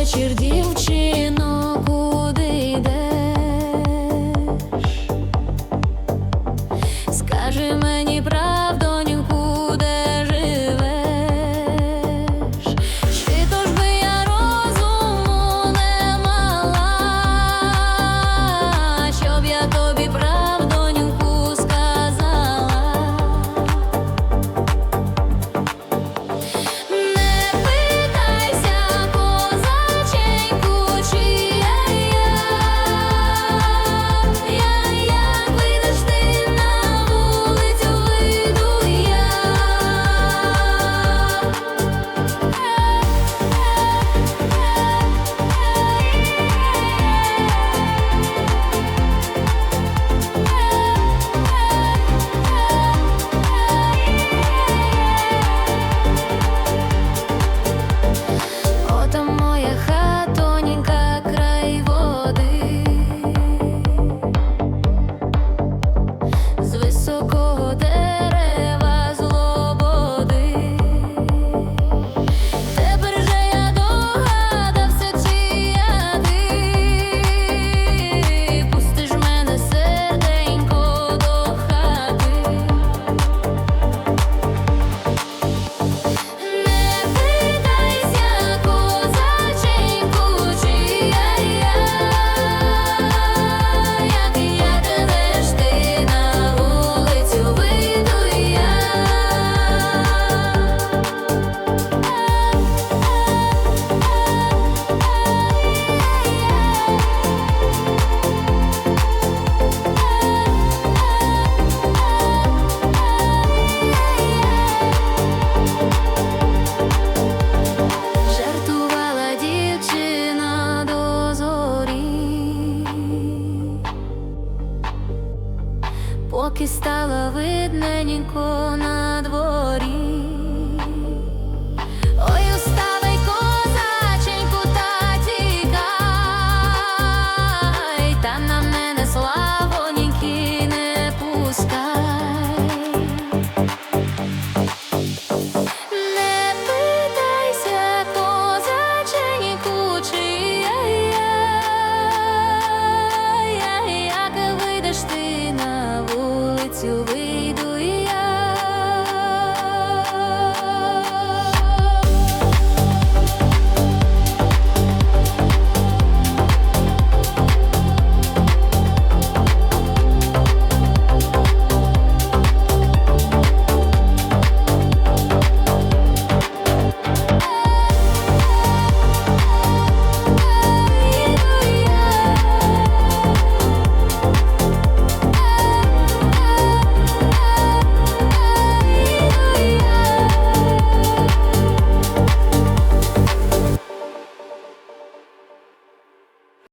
вечір, дівчино, куди йдеш? Скажи мені правду. Поки стало видненько на дворі.